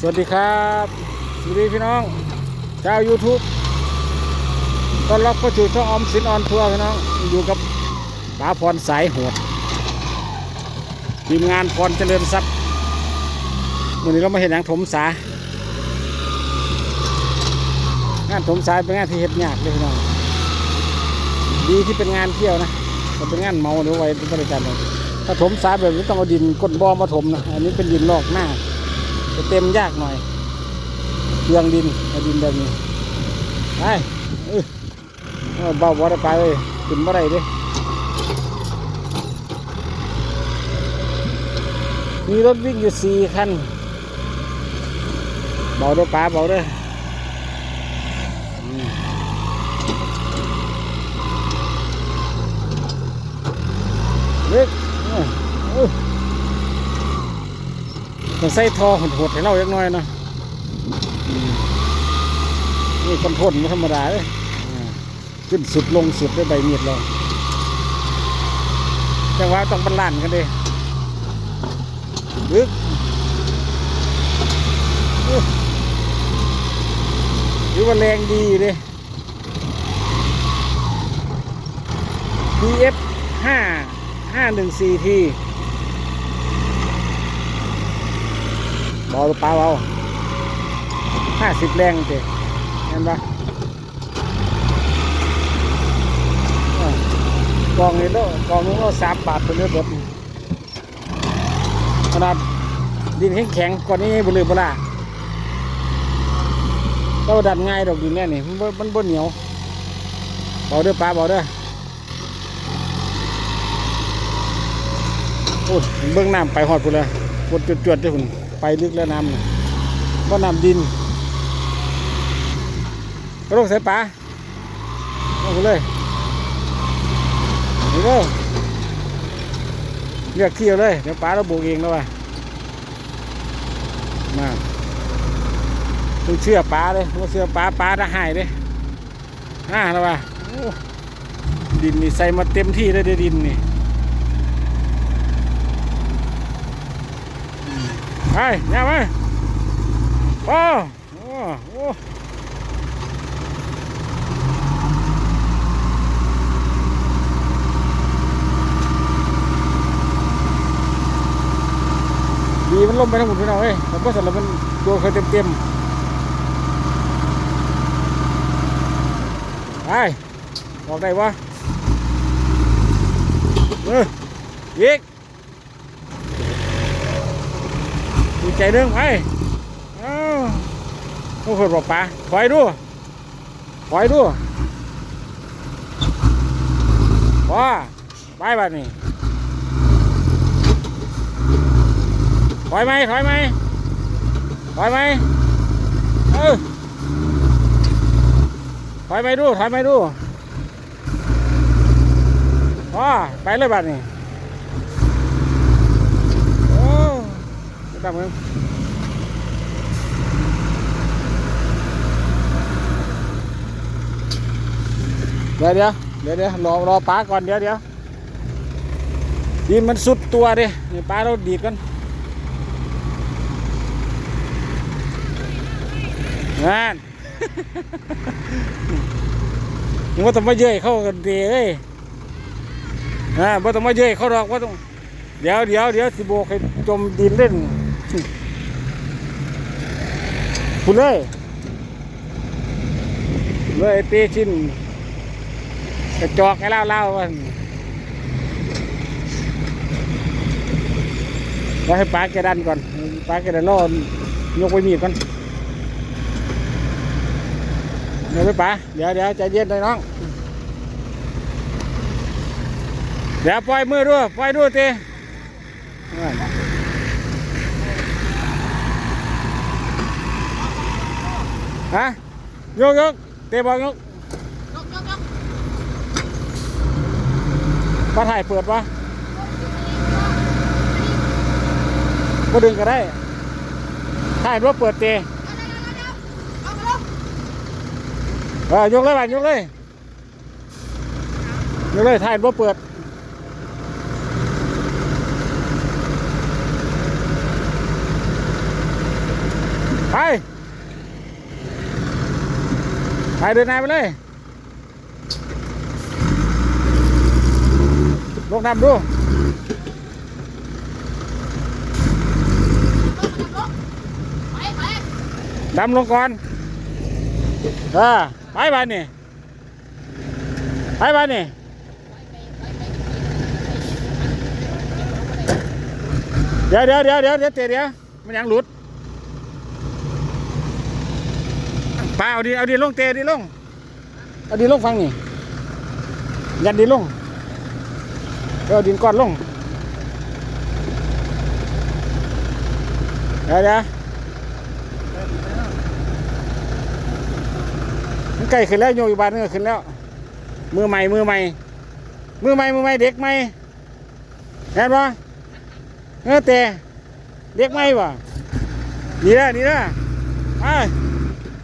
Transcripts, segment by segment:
สวัสดีครับ สวัสดีพี่น้องชาว YouTube ต้อนรับเข้าสู่ช่องออมสินออนทัวร์พี่น้อง อยู่กับป๋าพรสายโหดทีมงานพรเจริญทรัพย์วันนี้เรามาเห็นอย่างถมสางานถมสาเป็นงานที่เฮ็ดยากเลยพี่น้องดีที่เป็นงานเที่ยวนะมันเป็นงานเมาหรือไว้บริการเลยถ้าถมสาแบบนี้ต้องเอาดินก้นบ่อมาถมนะอันนี้เป็นดินลอกหน้า จะเต็มยากหน่อยเปลืองดินดินแบบนี้ไปเอ้ยเอาเบาบ่ได้ไปเลยขึ้นบ่ได้เดิมีรถวิ่งอยู่สี่คันเบาด้อป้าเบาเด้ออืมเล็กเอ้ยเอ้ย ต้องใส่ทอหดๆให้เราเล็กน้อยเนาะอืมนี่คนทนไม่ธรรมดาเลยอ่าขึ้นสุดลงสุดด้วยใบมีดเราจังหวะต้องบรรลันกันดิลึกอุ๊ยหรือว่าแรงดีเลย PF 5 514ทีบ อลเปล่าเอาห้าสิบแรงเจ๊เห็นปะอ่ากองนี้แล้วกองนี้เราสามบาทตัวเลือดรถขนาดดินแข็งแข็งๆกว่านี้บุเรือบุล่าเราดันง่ายดอกดินแน่นี่มันบ่มันบนเหนียวเบาเด้อปลาเบาเด้อโอ้ยเบื้องน้ำไปหอดพุ่นเลยปวดจวดๆด้อพุ่น ไปลึกแล้วน้ำก็น้ำดินกระโดดใส่ปลาเอาไปเลยนี่ก็เรียกเที่ยวเลย เดี๋ยวปลาเราโบกเองแล้วว่ะมาต้องเชื่อปลาเลยว่าเชื่อปลาปลาจะหายเลยห่าแล้วว่ะดินนี่ใส่มาเต็มที่เลยดินนี่ ไปย่าไปโอ้โอ้โอ้ดีมันล่มไปทั้งหมดพี่น้องเอ้ยแต่ก็สำหรับมันตัวเคยเต็มเต็มๆไปออกได้วะเอออีก ดี ใจเรื่องไปเอ้าโอ้โหบอกปลาถอยดูถอยดูว้าไปบ้านนี่ถอยไหมถอยไหมถอยไหมเออถอยไหมดูถอยไหมดูว้าไปเลยบ้านนี่โอ้ ไม่ต้องเดี๋ยวเดี๋ยวเดี๋ยวเดี๋ยวรอรอปลาก่อนเดี๋ยวเดี๋ยวดินมันสุดตัวดินี่ปลาเราดีดกันนั่นมึงว่าต้องมาเย้ยเข้ากันดีเอ้ยอ่าว่าต้องมาเย้ยเข้าหรอกว่าต้องเดี๋ยวเดี๋ยวเดี๋ยวสิโบกให้จมดินเล่น คุณเลยเลยตะชิ้นกระจอกให้เล่าเล่าวันเราให้ปลาแกดันก่อนปลาแกดันล่อยกไปมีดก่อนเดี๋ยวไปปลาเดี๋ยวเดี๋ยวใจเย็นเลยน้อง เดี๋ยวปล่อยมือด้วยปล่อยด้วยเต ฮะยกยกเตะบอลยกปลาถ่ายเปิดวะก็ดึงก็ได้ถ่ายว่าเปิดเตะเออยกเลยบ้านยกเลยยกเลยถ่ายว่าเปิดไป เดินนายไปเลย ลงน้ำดูดำลงก่อนเออไปบ้านนี่ไปบ้านนี่เดี๋ยวเดี๋ยวเดี๋ยวเดี๋ยวเดี๋ยวเตะเดี๋ยวมันยังหลุด ไปเอาดีเอาดีลงเตะดีลงเอาดีลงฟังนี่ยันดีลงเอาดินก้อนลงเดี๋ยวเดี๋ยวมันใกล้ขึ้นแล้วโยกอีกบานนึงขึ้นแล้ว มือใหม่มือใหม่มือใหม่มือใหม่เด็กใหม่เห็นปะเออแต่เด็กใหม่ปะนี่นะนี่นะไป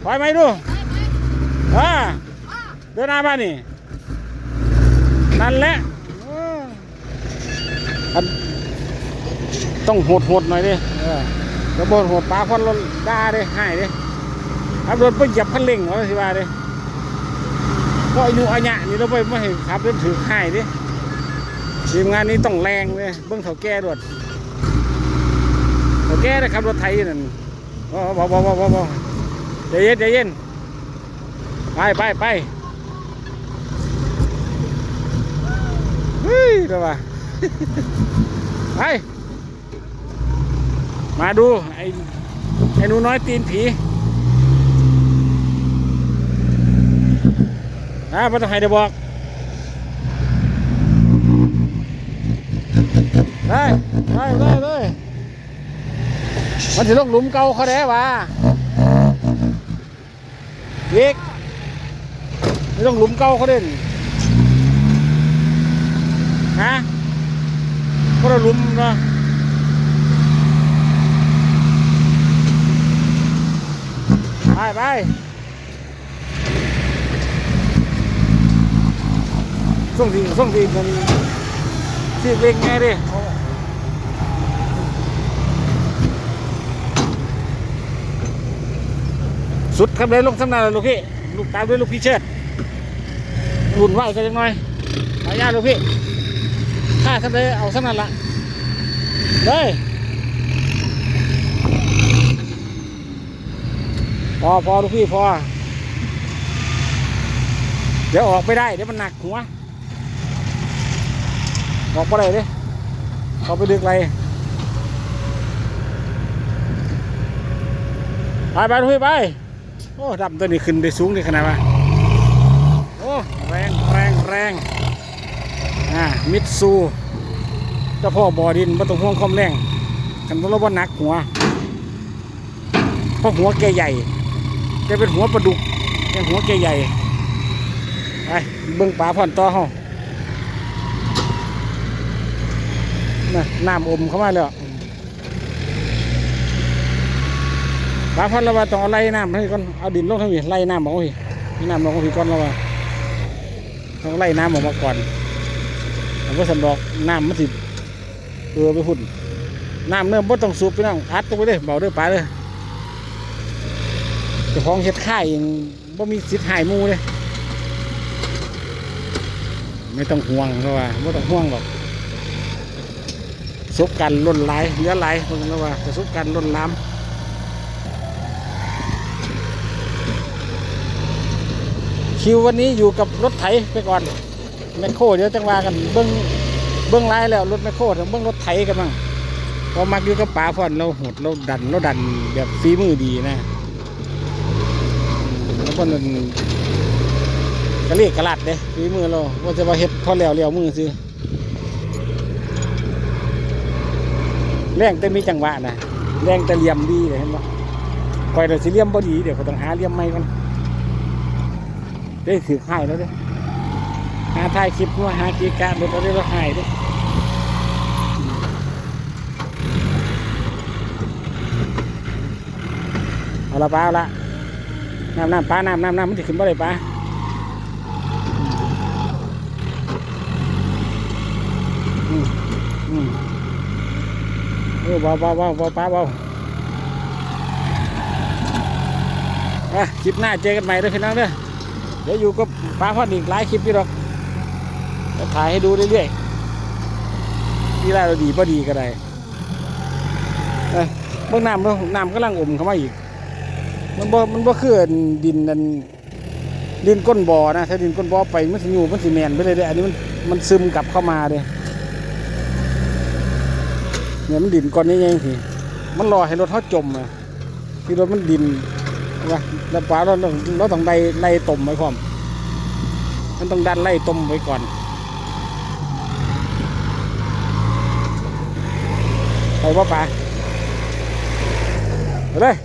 ไปไหมดูอ่าเดินหน้าบ้านนี่ นั่นแหละเอออันต้องโหดโหดๆหน่อยดิเออระเบิดโหดปลาควันรถด่าดิให้ดิขับรถไปเหยียบคันเร่งเขาสิว่าดิก็อายุอาญะนี่เราไปไม่ให้ขับเล่นถือข่ายดิทีมงานนี้ต้องแรงเลยเบิ้งเถาแก่ด้วยเถาแก่นะครับรถไทยนั่นอ๋อบอบอบอบ อบอใจเย็นใจเย็นไปไปไปเฮ้ยเดี๋ยวว่าไป มาดู ไอ้ไอ้หนูน้อยตีนผีนะไม่ต้องให้ได้บอกได้ได้ได้เลยมันจะลงหลุมเก่าเขาแด้วะ เด็กไม่ต้องหลุมเก่าเขาเด่นฮะก็ได้หลุมนะไปไปส่งดีส่งดีมันที่เล่งไงดิ สุดครับเลยลงสำนักลูกพี่ลูกตามด้วยลูกพี่เชิดหุ่นไหวกันยังไงมายาลูกพี่ข้าสำเร็จเอาสำนักละเลยพอพอลูกพี่พอ เดี๋ยวออกไม่ได้ เดี๋ยวมันหนักหัวออกไปเลยดิเขาไปดึกอะไรไปไปทุกพี่ไป โอ้ดำตัวนี้ขึ้นได้สูงได้ขนาดว่าโอ้แรงแรงแรงอ่ามิดซูเจ้าพ่อบ่อดินม่ต้องห่วงความแรงกันต้องระวังหนักหัวเพราะหัวแกใหญ่แกเป็นหัวปลาดุกแกหัวแกใหญ่ไปเบิ่งปลาผ่อนต่อเฮาน่ะน้ำอมเข้ามาแล้ว ปลาผ่อนเราว่าต้องเอาไล่น้ำให้ก่อนเอาดินลงทั้งนี้ไล่น้ำออกมาพี่นี่น้ำลงมาพี่ก่อนเราว่าต้องไล่น้ำออกมาก่อนแล้วก็สันดอกน้ำมันสิเออไปหุ่นน้ำเนิ่มบ่ต้องสูบไปนั่งอัดตัวไปเลยเบาเด้อปลาเด้อเจ้าของเฮ็ดค่ายเองบ่มีสิทธิ์หายมูเลยไม่ต้องห่วงเพราะว่าไม่ต้องห่วงหรอกประสบกันล้นหลายเหลือหลายเพราะงั้นว่าประสบกันล้นล้ำ คิววันนี้อยู่กับรถไถไปก่อนแมคโครเดี๋ยวจังว่ากันเบิ้องเบิ้องไล่แล้วรถแมคโครเดี๋ยวเบิ้องรถไถกันบ้างพอมักอยู่กับป๋าพอนเราหดเราดันเราดันแบบฝีมือดีนะแล้วก็นั่นกระเลียกกระลัดเด้ฝีมือเราว่าจะมาเฮ็ดพอแล้วเลี้ยวมือสิแรงแต่มีจังหวะนะแรงแต่เหลี่ยมดีเลยเห็นปะคอยเราสิเลี่ยมบ่ดีเดี๋ยวก็ต้องหาเลี่ยมใหม่ก่อน ได้ถือให้แล้วด้หาถ่ายคลิปว่าหากีการรถเราได้เราหายด้เอาละปลาละน้ำน้ำปลาน้ำน้ำน้ำมันจะขึ้นบ่ได้ปลาอืมเออเบาเบาเบาเบาป้าเบาอะคลิปหน้าเจอกันใหม่ด้อพี่น้องเด้อ เดี๋ยวอยู่กับป้าพ่ออีกหลายคลิปพี่หรอกจะถ่ายให้ดูเรื่อยๆที่ไรเราดีพอดีก็ได้เอ้ยเบื้องน้ำเบื้องน้ำกำลังอมเข้ามาอีก มันบ่มันบ่คืออันดินนันดินก้นบ่อนะถ้าดินก้นบ่อไปมันสิอยู่มันสิแมนไปเลยเด้ออันนี้มันมันซึมกลับเข้ามาเด้เนี่ยมันดินก้อนนี้ยังสิมันรอให้รถเขาจมอะที่รถมันดิน ว่าแล้วปลาเราต้องเราต้องไล่ไล่ต้มไว้ก่อนมันต้องดันไล่ต้มไว้ก่อนไปว่าป่าไปเลย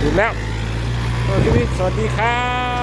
ถึงแล้วสวัสดีสวัสดีครับ